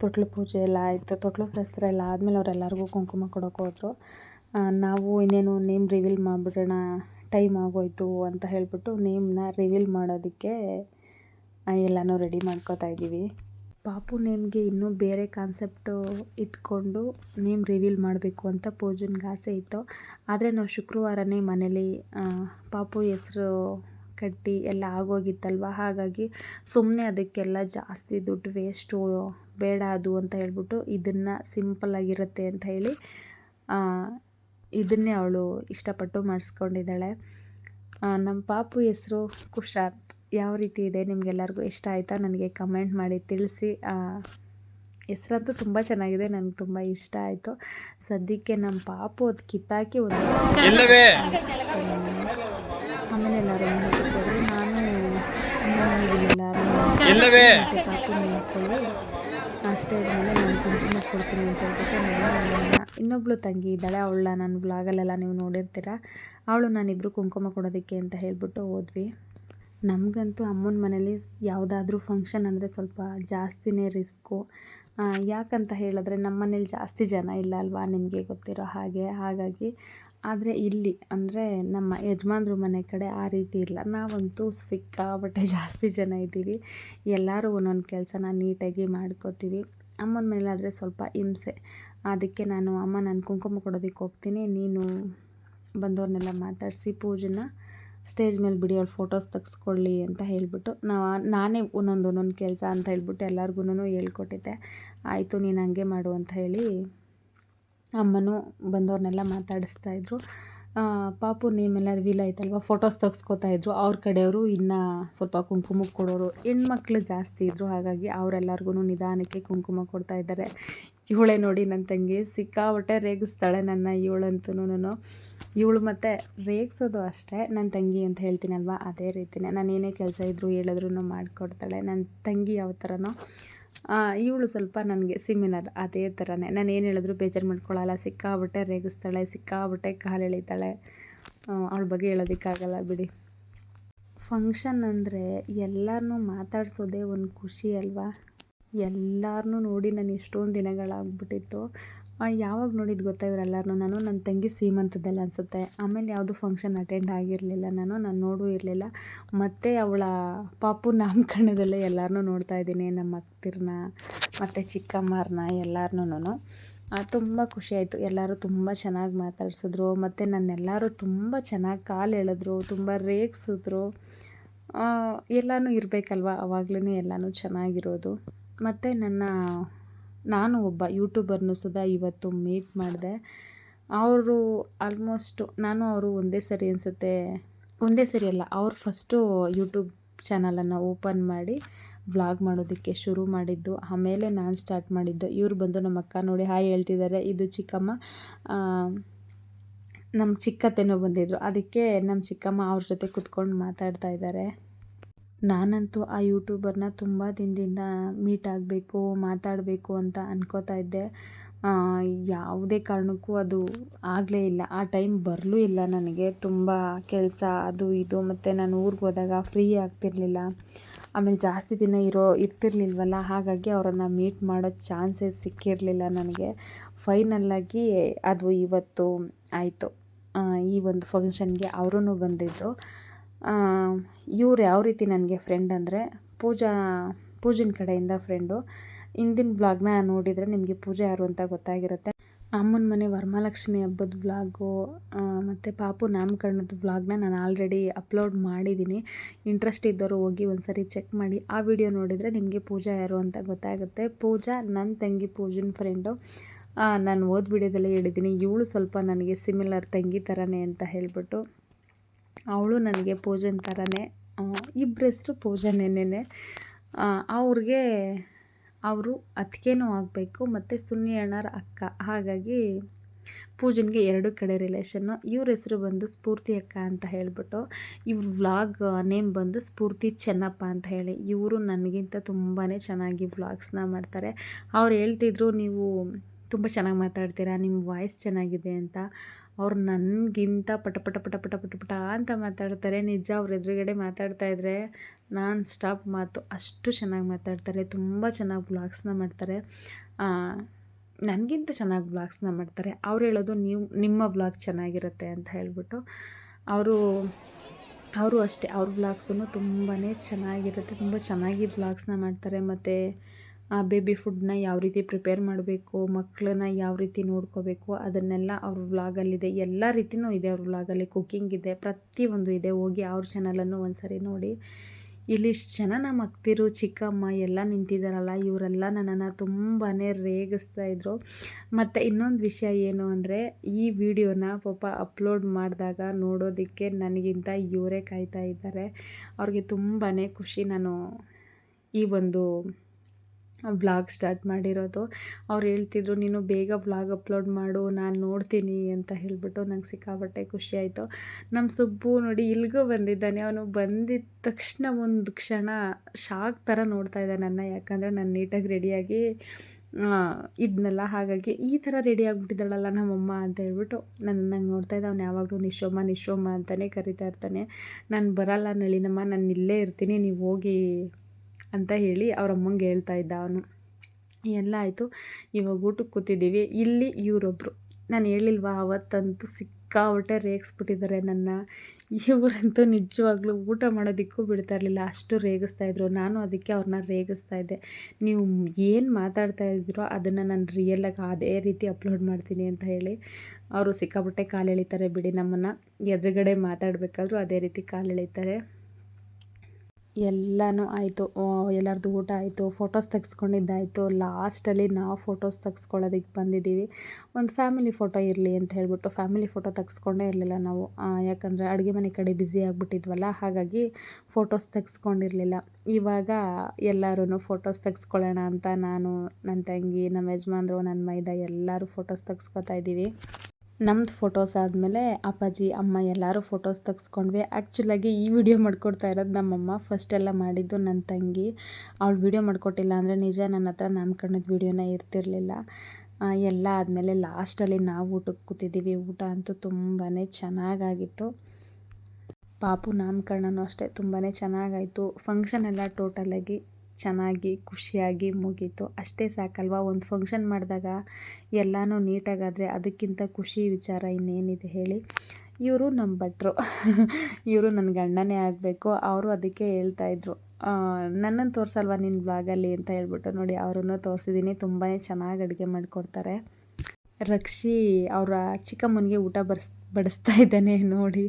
ತೊಟ್ಲು ಪೂಜೆ ಎಲ್ಲ ಆಯಿತು. ತೊಟ್ಲು ಶಾಸ್ತ್ರ ಎಲ್ಲ ಆದಮೇಲೆ ಅವರೆಲ್ಲರಿಗೂ ಕುಂಕುಮ ಕೊಡೋಕೆ ಹೋದರು. ನಾವು ಇನ್ನೇನು ನೇಮ್ ರಿವೀಲ್ ಮಾಡಿಬಿಡೋಣ ಟೈಮ್ ಆಗೋಯ್ತು ಅಂತ ಹೇಳಿಬಿಟ್ಟು ನೇಮ್ನ ರಿವೀಲ್ ಮಾಡೋದಕ್ಕೆ ಎಲ್ಲನೂ ರೆಡಿ ಮಾಡ್ಕೋತಾ ಇದ್ದೀವಿ. ಪಾಪು ನೇಮ್ಗೆ ಇನ್ನೂ ಬೇರೆ ಕಾನ್ಸೆಪ್ಟು ಇಟ್ಕೊಂಡು ನೇಮ್ ರಿವೀಲ್ ಮಾಡಬೇಕು ಅಂತ ಪೂಜನ್ಗೆ ಆಸೆ ಇತ್ತು. ಆದರೆ ನಾವು ಶುಕ್ರವಾರನೇ ಮನೇಲಿ ಪಾಪು ಹೆಸ್ರು ಕಟ್ಟಿ ಎಲ್ಲ ಆಗೋಗಿತ್ತಲ್ವ? ಹಾಗಾಗಿ ಸುಮ್ಮನೆ ಅದಕ್ಕೆಲ್ಲ ಜಾಸ್ತಿ ದುಡ್ಡು ವೇಸ್ಟು ಬೇಡ ಅದು ಅಂತ ಹೇಳ್ಬಿಟ್ಟು ಇದನ್ನು ಸಿಂಪಲ್ಲಾಗಿರುತ್ತೆ ಅಂತ ಹೇಳಿ ಇದನ್ನೇ ಅವಳು ಇಷ್ಟಪಟ್ಟು ಮಾಡಿಸ್ಕೊಂಡಿದ್ದಾಳೆ. ನಮ್ಮ ಪಾಪು ಹೆಸರು ಕುಶಾತ್. ಯಾವ ರೀತಿ ಇದೆ? ನಿಮಗೆಲ್ಲರಿಗೂ ಇಷ್ಟ ಆಯಿತಾ? ನನಗೆ ಕಮೆಂಟ್ ಮಾಡಿ ತಿಳಿಸಿ. ಹೆಸ್ರಂತೂ ತುಂಬ ಚೆನ್ನಾಗಿದೆ ನನಗೆ ತುಂಬ ಇಷ್ಟ ಆಯಿತು. ಸದ್ಯಕ್ಕೆ ನಮ್ಮ ಪಾಪು ಅದು ಕಿತ್ತಾಕಿ ಒಂದು ಆಮೇಲೆ ಎಲ್ಲರೂ. ನಾನು ಎಲ್ಲರೂ ಪಾಪು ನೋಡ್ಕೊಳ್ಳಿ ಅಷ್ಟೇ ಇದ್ರೆ ನಾನು ಕುಂಕುಮ ಕೊಡ್ತೀನಿ ಅಂತ ಹೇಳ್ಬಿಟ್ಟು ಇನ್ನೊಬ್ಳು ತಂಗಿ ಇದ್ದಾಳೆ ಅವಳನ್ನ ನಾನು ಬ್ಲಾಗಲ್ಲೆಲ್ಲ ನೀವು ನೋಡಿರ್ತೀರ. ಅವಳು ನಾನಿಬ್ಬರು ಕುಂಕುಮ ಕೊಡೋದಕ್ಕೆ ಅಂತ ಹೇಳ್ಬಿಟ್ಟು ಹೋದ್ವಿ. ನಮಗಂತೂ ಅಮ್ಮನ ಮನೇಲಿ ಯಾವುದಾದ್ರೂ ಫಂಕ್ಷನ್ ಅಂದರೆ ಸ್ವಲ್ಪ ಜಾಸ್ತಿನೇ ರಿಸ್ಕು ಯಾಕಂತ ಹೇಳಿದ್ರೆ ನಮ್ಮ ಮನೇಲಿ ಜಾಸ್ತಿ ಜನ ಇಲ್ಲ ಅಲ್ವಾ ನಿಮಗೆ ಗೊತ್ತಿರೋ ಹಾಗೆ. ಹಾಗಾಗಿ ಆದರೆ ಇಲ್ಲಿ ಅಂದರೆ ನಮ್ಮ ಯಜಮಾನ್ರ ಮನೆ ಕಡೆ ಆ ರೀತಿ ಇಲ್ಲ. ನಾವಂತೂ ಸಿಕ್ಕಾಪಟ್ಟೆ ಜಾಸ್ತಿ ಜನ ಇದ್ದೀವಿ. ಎಲ್ಲರೂ ಒಂದೊಂದು ಕೆಲಸನ ನೀಟಾಗಿ ಮಾಡ್ಕೋತೀವಿ. ಅಮ್ಮನ ಮನೇಲಾದರೆ ಸ್ವಲ್ಪ ಹಿಂಸೆ. ಅದಕ್ಕೆ ನಾನು ಅಮ್ಮ ನಾನು ಕುಂಕುಮ ಕೊಡೋದಕ್ಕೆ ಹೋಗ್ತೀನಿ. ನೀನು ಬಂದವ್ರನ್ನೆಲ್ಲ ಮಾತಾಡಿಸಿ ಪೂಜೆನ ಸ್ಟೇಜ್ ಮೇಲೆ ಬಿಡಿ, ಅವ್ಳು ಫೋಟೋಸ್ ತೆಗ್ಸ್ಕೊಳ್ಳಿ ಅಂತ ಹೇಳಿಬಿಟ್ಟು ನಾ ನಾನೇ ಒಂದೊಂದು ಒಂದೊಂದು ಕೆಲಸ ಅಂತ ಹೇಳ್ಬಿಟ್ಟು ಎಲ್ಲರಿಗೂ ಹೇಳ್ಕೊಟ್ಟಿದ್ದೆ. ಆಯಿತು, ನೀನು ಹಂಗೆ ಮಾಡು ಅಂತ ಹೇಳಿ ಅಮ್ಮನೂ ಬಂದವ್ರನ್ನೆಲ್ಲ ಮಾತಾಡಿಸ್ತಾಯಿದ್ರು ಪಾಪು ನೇಮೆಲ್ಲ ರಿವೀಲ್ ಆಯ್ತಲ್ವ ಫೋಟೋಸ್ ತೆಗ್ಸ್ಕೊತಾ ಇದ್ರು. ಅವ್ರ ಕಡೆಯವರು ಇನ್ನೂ ಸ್ವಲ್ಪ ಕುಂಕುಮ ಕೊಡೋರು. ಹೆಣ್ಮಕ್ಳು ಜಾಸ್ತಿ ಇದ್ದರು ಹಾಗಾಗಿ ಅವರೆಲ್ಲರಿಗೂ ನಿಧಾನಕ್ಕೆ ಕುಂಕುಮ ಕೊಡ್ತಾ ಇದ್ದಾರೆ. ಇವಳೇ ನೋಡಿ ನನ್ನ ತಂಗಿ ಸಿಕ್ಕಾಪಟ್ಟೆ ರೇಗಿಸ್ತಾಳೆ ನನ್ನ ಇವಳಂತೂ ಇವಳು ಮತ್ತೆ ರೇಗಿಸೋದು ಅಷ್ಟೇ ನನ್ನ ತಂಗಿ ಅಂತ ಹೇಳ್ತೀನಲ್ವ? ಅದೇ ರೀತಿನೇ. ನಾನು ಏನೇ ಕೆಲಸ ಇದ್ದರೂ ಹೇಳಿದ್ರು ಮಾಡಿಕೊಡ್ತಾಳೆ. ನನ್ನ ತಂಗಿ ಯಾವ ಥರನೋ ಇವಳು ಸ್ವಲ್ಪ ನನಗೆ ಸಿಮಿಲರ್ ಅದೇ ಥರನೇ ನಾನು ಏನು ಹೇಳಿದ್ರು ಬೇಜಾರು ಮಾಡ್ಕೊಳ್ಳಲ್ಲ ಸಿಕ್ಕಾಬಿಟ್ಟೆ ರೇಗಿಸ್ತಾಳೆ ಸಿಕ್ಕಾಬಿಟ್ಟೆ ಕಾಲು ಎಳಿತಾಳೆ. ಅವಳ ಬಗ್ಗೆ ಹೇಳೋದಕ್ಕಾಗಲ್ಲ ಬಿಡಿ. ಫಂಕ್ಷನ್ ಅಂದರೆ ಎಲ್ಲರನ್ನೂ ಮಾತಾಡ್ಸೋದೇ ಒಂದು ಖುಷಿ ಅಲ್ವಾ? ಎಲ್ಲರನ್ನೂ ನೋಡಿ ನಾನು ಎಷ್ಟೊಂದು ದಿನಗಳಾಗ್ಬಿಟ್ಟಿತ್ತು. ಯಾವಾಗ ನೋಡಿದ್ದು ಗೊತ್ತಾ ಇವರೆಲ್ಲರನ್ನೂ ನಾನು ನನ್ನ ತಂಗಿ ಸೀಮಂತದಲ್ಲಿ ಅನಿಸುತ್ತೆ. ಆಮೇಲೆ ಯಾವುದು ಫಂಕ್ಷನ್ ಅಟೆಂಡ್ ಆಗಿರಲಿಲ್ಲ. ನಾನು ನಾನು ನೋಡೂ ಇರಲಿಲ್ಲ. ಮತ್ತು ಅವಳ ಪಾಪು ನಾಮಕರಣದಲ್ಲೇ ಎಲ್ಲರನ್ನೂ ನೋಡ್ತಾ ಇದ್ದೀನಿ. ನಮ್ಮ ಅತ್ತಿರನ್ನ ಮತ್ತು ಚಿಕ್ಕಮ್ಮರನ್ನ ಎಲ್ಲರನ್ನೂ ತುಂಬ ಖುಷಿಯಾಯಿತು ಎಲ್ಲರೂ ತುಂಬ ಚೆನ್ನಾಗಿ ಮಾತಾಡ್ಸಿದ್ರು. ಮತ್ತು ನನ್ನೆಲ್ಲರೂ ತುಂಬ ಚೆನ್ನಾಗಿ ಕಾಲು ಎಳೆದ್ರು, ತುಂಬ ರೇಗಿಸಿದ್ರು. ಎಲ್ಲನೂ ಇರಬೇಕಲ್ವ? ಅವಾಗ್ಲೇ ಎಲ್ಲನೂ ಚೆನ್ನಾಗಿರೋದು. ಮತ್ತು ನನ್ನ ನಾನು ಒಬ್ಬ ಯೂಟ್ಯೂಬರ್ನು ಸುದಾ ಇವತ್ತು ಮೀಟ್ ಮಾಡಿದೆ. ಅವರು ಆಲ್ಮೋಸ್ಟು ನಾನು ಅವರು ಒಂದೇ ಸರಿ ಅನಿಸುತ್ತೆ. ಒಂದೇ ಸರಿ ಅಲ್ಲ, ಅವ್ರು ಫಸ್ಟು ಯೂಟ್ಯೂಬ್ ಚಾನಲನ್ನು ಓಪನ್ ಮಾಡಿ ವ್ಲಾಗ್ ಮಾಡೋದಕ್ಕೆ ಶುರು ಮಾಡಿದ್ದು. ಆಮೇಲೆ ನಾನು ಸ್ಟಾರ್ಟ್ ಮಾಡಿದ್ದು. ಇವರು ಬಂದು ನಮ್ಮ ಅಕ್ಕ ನೋಡಿ, ಹಾಯ್, ಹೇಳ್ತಿದ್ದಾರೆ. ಇದು ಚಿಕ್ಕಮ್ಮ. ನಮ್ಮ ಚಿಕ್ಕತ್ತೆನೂ ಬಂದಿದ್ದರು ಅದಕ್ಕೆ ನಮ್ಮ ಚಿಕ್ಕಮ್ಮ ಅವ್ರ ಜೊತೆ ಕುತ್ಕೊಂಡು ಮಾತಾಡ್ತಾ ಇದ್ದಾರೆ. ನಾನಂತೂ ಆ ಯೂಟ್ಯೂಬರ್ನ ತುಂಬ ದಿನದಿಂದ ಮೀಟ್ ಆಗಬೇಕು, ಮಾತಾಡಬೇಕು ಅಂತ ಅನ್ಕೋತಾ ಇದ್ದೆ. ಯಾವುದೇ ಕಾರಣಕ್ಕೂ ಅದು ಆಗಲೇ ಇಲ್ಲ. ಆ ಟೈಮ್ ಬರಲೂ ಇಲ್ಲ ನನಗೆ. ತುಂಬ ಕೆಲಸ, ಅದು ಇದು, ಮತ್ತು ನಾನು ಊರಿಗೆ ಹೋದಾಗ ಫ್ರೀ ಆಗ್ತಿರಲಿಲ್ಲ. ಆಮೇಲೆ ಜಾಸ್ತಿ ದಿನ ಇರೋ, ಇರ್ತಿರ್ಲಿಲ್ವಲ್ಲ? ಹಾಗಾಗಿ ಅವರನ್ನು ಮೀಟ್ ಮಾಡೋ ಚಾನ್ಸಸ್ ಸಿಕ್ಕಿರಲಿಲ್ಲ ನನಗೆ. ಫೈನಲ್ಲಾಗಿ ಅದು ಇವತ್ತು ಆಯಿತು. ಈ ಒಂದು ಫಂಕ್ಷನ್ಗೆ ಅವರೂ ಬಂದಿದ್ದರು ಇವ್ರು ಯಾವ ರೀತಿ ನನಗೆ ಫ್ರೆಂಡ್ ಅಂದರೆ ಪೂಜಾ, ಪೂಜಿನ ಕಡೆಯಿಂದ ಫ್ರೆಂಡು ಹಿಂದಿನ ಬ್ಲಾಗ್ನ ನೋಡಿದರೆ ನಿಮಗೆ ಪೂಜೆ ಯಾರು ಅಂತ ಗೊತ್ತಾಗಿರುತ್ತೆ. ಅಮ್ಮನ ಮನೆ ವರಮಹಾಲಕ್ಷ್ಮಿ ಹಬ್ಬದ ವ್ಲಾಗು ಮತ್ತು ಪಾಪು ನಾಮಕರಣದ ವ್ಲಾಗ್ನ ನಾನು ಆಲ್ರೆಡಿ ಅಪ್ಲೋಡ್ ಮಾಡಿದ್ದೀನಿ ಇಂಟ್ರೆಸ್ಟ್ ಇದ್ದವರು ಹೋಗಿ ಒಂದು ಸರಿ ಚೆಕ್ ಮಾಡಿ. ಆ ವಿಡಿಯೋ ನೋಡಿದರೆ ನಿಮಗೆ ಪೂಜಾ ಯಾರು ಅಂತ ಗೊತ್ತಾಗುತ್ತೆ. ಪೂಜಾ ನನ್ನ ತಂಗಿ ಪೂಜಿನ ಫ್ರೆಂಡು ನಾನು ಓದ್ ವಿಡಿಯೋದಲ್ಲೇ ಹೇಳಿದ್ದೀನಿ ಇವಳು ಸ್ವಲ್ಪ ನನಗೆ ಸಿಮಿಲರ್ ತಂಗಿ ಥರನೇ ಅಂತ ಹೇಳಿಬಿಟ್ಟು. ಅವಳು ನನಗೆ ಪೂಜನ್ ಥರನೇ ಇಬ್ಬರ ಹೆಸರು ಪೂಜನೇನೆ ಅವ್ರಿಗೆ ಅವರು ಅತ್ತಿಗೆನೂ ಆಗಬೇಕು ಮತ್ತು ಸುನ್ನಿ ಅಣ್ಣರ ಅಕ್ಕ. ಹಾಗಾಗಿ ಪೂಜನ್ಗೆ ಎರಡು ಕಡೆ ರಿಲೇಷನ್ನು ಇವ್ರ ಹೆಸರು ಬಂದು ಸ್ಫೂರ್ತಿ ಅಕ್ಕ ಅಂತ ಹೇಳಿಬಿಟ್ಟು, ಇವ್ರ ವ್ಲಾಗ್ ನೇಮ್ ಬಂದು ಸ್ಫೂರ್ತಿ ಚೆನ್ನಪ್ಪ ಅಂತ ಹೇಳಿ. ಇವರು ನನಗಿಂತ ತುಂಬಾ ಚೆನ್ನಾಗಿ ವ್ಲಾಗ್ಸ್ನ ಮಾಡ್ತಾರೆ. ಅವ್ರು ಹೇಳ್ತಿದ್ರು, ನೀವು ತುಂಬ ಚೆನ್ನಾಗಿ ಮಾತಾಡ್ತೀರಾ ನಿಮ್ಮ ವಾಯ್ಸ್ ಚೆನ್ನಾಗಿದೆ ಅಂತ. ಅವ್ರು ನನಗಿಂತ ಪಟ ಪಟ ಪಟ ಪಟ ಪಟ ಪಟ ಅಂತ ಮಾತಾಡ್ತಾರೆ. ನಿಜ ಅವ್ರ ಎದುರುಗಡೆ ಮಾತಾಡ್ತಾ ಇದ್ದರೆ ನಾನ್ ಸ್ಟಾಪ್ ಮಾತು ಅಷ್ಟು ಚೆನ್ನಾಗಿ ಮಾತಾಡ್ತಾರೆ. ತುಂಬ ಚೆನ್ನಾಗಿ ಬ್ಲಾಗ್ಸ್ನ ಮಾಡ್ತಾರೆ. ನನಗಿಂತ ಚೆನ್ನಾಗಿ ಬ್ಲಾಗ್ಸ್ನ ಮಾಡ್ತಾರೆ. ಅವ್ರು ಹೇಳೋದು ನೀವು, ನಿಮ್ಮ ಬ್ಲಾಗ್ ಚೆನ್ನಾಗಿರುತ್ತೆ ಅಂತ ಹೇಳಿಬಿಟ್ಟು ಅವರು ಅವರು ಅಷ್ಟೇ. ಅವ್ರ ಬ್ಲಾಗ್ಸು ತುಂಬಾ ಚೆನ್ನಾಗಿರುತ್ತೆ. ತುಂಬ ಚೆನ್ನಾಗಿ ಬ್ಲಾಗ್ಸ್ನ ಮಾಡ್ತಾರೆ. ಮತ್ತು ಆ ಬೇಬಿ ಫುಡ್ನ ಯಾವ ರೀತಿ ಪ್ರಿಪೇರ್ ಮಾಡಬೇಕು ಮಕ್ಕಳನ್ನ ಯಾವ ರೀತಿ ನೋಡ್ಕೋಬೇಕು, ಅದನ್ನೆಲ್ಲ ಅವ್ರ ವ್ಲಾಗಲ್ಲಿದೆ ಎಲ್ಲ ರೀತಿಯೂ ಇದೆ ಅವ್ರ ವ್ಲಾಗಲ್ಲಿ ಕುಕ್ಕಿಂಗ್ ಇದೆ, ಪ್ರತಿಯೊಂದು ಇದೆ. ಹೋಗಿ ಅವ್ರ ಚಾನಲನ್ನು ಒಂದು ಸರಿ ನೋಡಿ. ಇಲ್ಲಿ ಇಷ್ಟು ಜನ ನಮ್ಮ ಅಕ್ತಿರು ಚಿಕ್ಕಮ್ಮ ಎಲ್ಲ ನಿಂತಿದ್ದಾರಲ್ಲ ಇವರೆಲ್ಲ ನನ್ನನ್ನು ತುಂಬಾ ರೇಗಿಸ್ತಾ ಇದ್ರು. ಮತ್ತು ಇನ್ನೊಂದು ವಿಷಯ ಏನು ಅಂದರೆ, ಈ ವಿಡಿಯೋನ ಪಾಪ ಅಪ್ಲೋಡ್ ಮಾಡಿದಾಗ ನೋಡೋದಕ್ಕೆ ನನಗಿಂತ ಇವರೇ ಕಾಯ್ತಾ ಇದ್ದಾರೆ. ಅವ್ರಿಗೆ ತುಂಬಾ ಖುಷಿ. ನಾನು ಈ ಒಂದು ವ್ಲಾಗ್ ಸ್ಟಾರ್ಟ್ ಮಾಡಿರೋದು. ಅವ್ರು ಹೇಳ್ತಿದ್ರು, ನೀನು ಬೇಗ ವ್ಲಾಗ್ ಅಪ್ಲೋಡ್ ಮಾಡು, ನಾನು ನೋಡ್ತೀನಿ ಅಂತ ಹೇಳಿಬಿಟ್ಟು ನಂಗೆ ಸಿಕ್ಕಾಪಟ್ಟೆ ಖುಷಿ ಆಯಿತು. ನಮ್ಮ ಸುಬ್ಬು ನೋಡಿ ಇಲ್ಲಿಗೂ ಬಂದಿದ್ದಾನೆ. ಅವನು ಬಂದಿದ್ದ ತಕ್ಷಣ ಒಂದು ಕ್ಷಣ ಶಾಕ್ ಥರ ನೋಡ್ತಾ ಇದ್ದ ನನ್ನ, ಯಾಕಂದರೆ ನಾನು ನೀಟಾಗಿ ರೆಡಿಯಾಗಿ ಇದ್ನಲ್ಲ. ಹಾಗಾಗಿ ಈ ಥರ ರೆಡಿ ಆಗಿಬಿಟ್ಟಿದ್ದಾಳಲ್ಲ ನಮ್ಮಮ್ಮ ಅಂತ ಹೇಳ್ಬಿಟ್ಟು ನನ್ನ ನಂಗೆ ನೋಡ್ತಾ ಇದ್ದ. ಅವ್ನು ಯಾವಾಗಲೂ ನಿಶೋಮ್ಮ ನಿಶೋಮ್ಮ ಅಂತಲೇ ಕರಿತಾ ಇರ್ತಾನೆ. ನಾನು ಬರಲ್ಲ ನಳಿನಮ್ಮ, ನಾನು ಇಲ್ಲೇ ಇರ್ತೀನಿ, ನೀವು ಹೋಗಿ ಅಂತ ಹೇಳಿ ಅವ್ರ ಅಮ್ಮಂಗೆ ಹೇಳ್ತಾ ಇದ್ದ ಅವನು. ಎಲ್ಲ ಆಯಿತು. ಇವಾಗ ಊಟಕ್ಕೆ ಕೂತಿದ್ದೀವಿ. ಇಲ್ಲಿ ಇವರೊಬ್ಬರು ನಾನು ಹೇಳಿಲ್ವಾ, ಅವತ್ತಂತೂ ಸಿಕ್ ಸಿಕ್ಕಾಪಟ್ಟೆ ರೇಗಿಸ್ಬಿಟ್ಟಿದ್ದಾರೆ ನನ್ನ. ಇವರಂತೂ ನಿಜವಾಗ್ಲೂ ಊಟ ಮಾಡೋದಕ್ಕೂ ಬಿಡ್ತಾ ಇರಲಿಲ್ಲ. ಅಷ್ಟು ರೇಗಿಸ್ತಾಯಿದ್ರು ನಾನು ಅದಕ್ಕೆ ಅವ್ರನ್ನ ರೇಗಿಸ್ತಾ ಇದ್ದೆ. ನೀವು ಏನು ಮಾತಾಡ್ತಾ ಇದ್ದೀರೋ ಅದನ್ನು ನಾನು ರಿಯಲಾಗಿ ಅದೇ ರೀತಿ ಅಪ್ಲೋಡ್ ಮಾಡ್ತೀನಿ ಅಂತ ಹೇಳಿ ಅವರು ಸಿಕ್ಕಾಪಟ್ಟೆ ಕಾಲು ಎಳಿತಾರೆ ಬಿಡಿ ನಮ್ಮನ್ನು. ಎದುರುಗಡೆ ಮಾತಾಡಬೇಕಾದ್ರೂ ಅದೇ ರೀತಿ ಕಾಲು ಎಳಿತಾರೆ ಎಲ್ಲನೂ ಆಯಿತು. ಎಲ್ಲರದ್ದು ಊಟ ಆಯಿತು ಫೋಟೋಸ್ ತೆಗೆಸ್ಕೊಂಡಿದ್ದಾಯಿತು. ಲಾಸ್ಟಲ್ಲಿ ನಾವು ಫೋಟೋಸ್ ತೆಗೆಸ್ಕೊಳ್ಳೋದಕ್ಕೆ ಬಂದಿದ್ದೀವಿ. ಒಂದು ಫ್ಯಾಮಿಲಿ ಫೋಟೋ ಇರಲಿ ಅಂತ ಹೇಳ್ಬಿಟ್ಟು ಫ್ಯಾಮಿಲಿ ಫೋಟೋ ತೆಗೆಸ್ಕೊಂಡೇ ಇರಲಿಲ್ಲ ನಾವು. ಯಾಕಂದರೆ ಅಡುಗೆ ಮನೆ ಕಡೆ ಬ್ಯುಸಿ ಆಗಿಬಿಟ್ಟಿದ್ವಲ್ಲ, ಹಾಗಾಗಿ ಫೋಟೋಸ್ ತೆಗೆಸ್ಕೊಂಡಿರಲಿಲ್ಲ. ಇವಾಗ ಎಲ್ಲರೂ ಫೋಟೋಸ್ ತೆಗೆಸ್ಕೊಳ್ಳೋಣ ಅಂತ ನಾನು, ನನ್ನ ತಂಗಿ, ನಮ್ಮ ಯಜಮಾನ್ರು, ನನ್ನ ಮೈದ ಎಲ್ಲರೂ ಫೋಟೋಸ್ ತೆಗೆಸ್ಕೊತಾ ಇದ್ದೀವಿ. ನಮ್ಮದು ಫೋಟೋಸ್ ಆದಮೇಲೆ ಅಪ್ಪಾಜಿ, ಅಮ್ಮ ಎಲ್ಲರೂ ಫೋಟೋಸ್ ತೆಗೆಸ್ಕೊಂಡ್ವಿ. ಆ್ಯಕ್ಚುಲಾಗಿ ಈ ವಿಡಿಯೋ ಮಾಡ್ಕೊಡ್ತಾ ಇರೋದು ನಮ್ಮಮ್ಮ. ಫಸ್ಟ್ ಎಲ್ಲ ಮಾಡಿದ್ದು ನನ್ನ ತಂಗಿ. ಅವಳು ವಿಡಿಯೋ ಮಾಡಿಕೊಟ್ಟಿಲ್ಲ ಅಂದರೆ ನಿಜ ನನ್ನ ಹತ್ರ ನಾನು ಕಣ್ಣದ ವಿಡಿಯೋನ ಇರ್ತಿರಲಿಲ್ಲ. ಎಲ್ಲ ಆದಮೇಲೆ ಲಾಸ್ಟಲ್ಲಿ ನಾವು ಊಟಕ್ಕೆ ಕೂತಿದ್ದೀವಿ ಊಟ ಅಂತೂ ತುಂಬಾ ಚೆನ್ನಾಗಾಗಿತ್ತು. ಪಾಪು ನಾಮಕರಣನೂ ಅಷ್ಟೇ ತುಂಬಾ ಚೆನ್ನಾಗಾಯಿತು. ಫಂಕ್ಷನ್ ಎಲ್ಲ ಟೋಟಲಾಗಿ ಚೆನ್ನಾಗಿ ಖುಷಿಯಾಗಿ ಮುಗೀತು. ಅಷ್ಟೇ ಸಾಕಲ್ವಾ? ಒಂದು ಫಂಕ್ಷನ್ ಮಾಡಿದಾಗ ಎಲ್ಲನೂ ನೀಟಾಗಾದರೆ ಅದಕ್ಕಿಂತ ಖುಷಿ ವಿಚಾರ ಇನ್ನೇನಿದೆ ಹೇಳಿ. ಇವರು ನಮ್ಮ ಭಟ್ರು. ಇವರು ನನ್ನ ಗಂಡನೇ ಆಗಬೇಕು. ಅವರು ಅದಕ್ಕೆ ಹೇಳ್ತಾಯಿದ್ರು ನನ್ನನ್ನು ತೋರಿಸಲ್ವ ನಿನ್ನ ಬ್ಲಾಗಲ್ಲಿ ಅಂತ ಹೇಳ್ಬಿಟ್ಟು. ನೋಡಿ, ಅವರನ್ನು ತೋರಿಸಿದ್ದೀನಿ ತುಂಬಾ ಚೆನ್ನಾಗಿ ಅಡುಗೆ ಮಾಡಿಕೊಡ್ತಾರೆ. ರಕ್ಷಿ ಅವರ ಚಿಕ್ಕಮ್ಮನಿಗೆ ಊಟ ಬರ್ಸ್ ಬಡಿಸ್ತಾ ಇದ್ದಾನೆ ನೋಡಿ.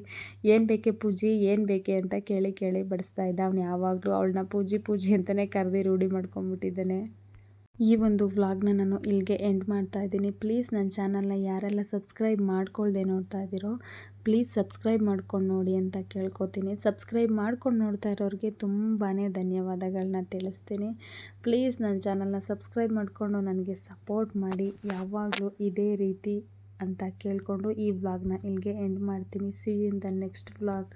ಏನು ಬೇಕೆ ಪೂಜಿ? ಏನು ಬೇಕೆ ಅಂತ ಕೇಳಿ ಕೇಳಿ ಬಡಿಸ್ತಾ ಇದ್ದ. ಅವ್ನು ಯಾವಾಗಲೂ ಅವಳನ್ನ ಪೂಜಿ ಪೂಜಿ ಅಂತಲೇ ಕರೆದು ರೂಢಿ ಮಾಡ್ಕೊಂಬಿಟ್ಟಿದ್ದಾನೆ. ಈ ಒಂದು ವ್ಲಾಗ್ನ ನಾನು ಇಲ್ಲಿಗೆ ಎಂಡ್ ಮಾಡ್ತಾ ಇದ್ದೀನಿ. ಪ್ಲೀಸ್ ನನ್ನ ಚಾನಲ್ನ ಯಾರೆಲ್ಲ ಸಬ್ಸ್ಕ್ರೈಬ್ ಮಾಡ್ಕೊಳ್ದೆ ನೋಡ್ತಾ ಇದ್ದೀರೋ ಪ್ಲೀಸ್ ಸಬ್ಸ್ಕ್ರೈಬ್ ಮಾಡ್ಕೊಂಡು ನೋಡಿ ಅಂತ ಕೇಳ್ಕೊತೀನಿ. ಸಬ್ಸ್ಕ್ರೈಬ್ ಮಾಡ್ಕೊಂಡು ನೋಡ್ತಾ ಇರೋರಿಗೆ ತುಂಬಾ ಧನ್ಯವಾದಗಳನ್ನ ತಿಳಿಸ್ತೀನಿ. ಪ್ಲೀಸ್ ನನ್ನ ಚಾನಲ್ನ ಸಬ್ಸ್ಕ್ರೈಬ್ ಮಾಡಿಕೊಂಡು ನನಗೆ ಸಪೋರ್ಟ್ ಮಾಡಿ. ಯಾವಾಗಲೂ ಇದೇ ರೀತಿ ಅಂತ ಕೇಳಿಕೊಂಡು ಈ ವ್ಲಾಗ್ನ ಇಲ್ಲಿಗೆ ಎಂಡ್ ಮಾಡ್ತೀನಿ. See in the next vlog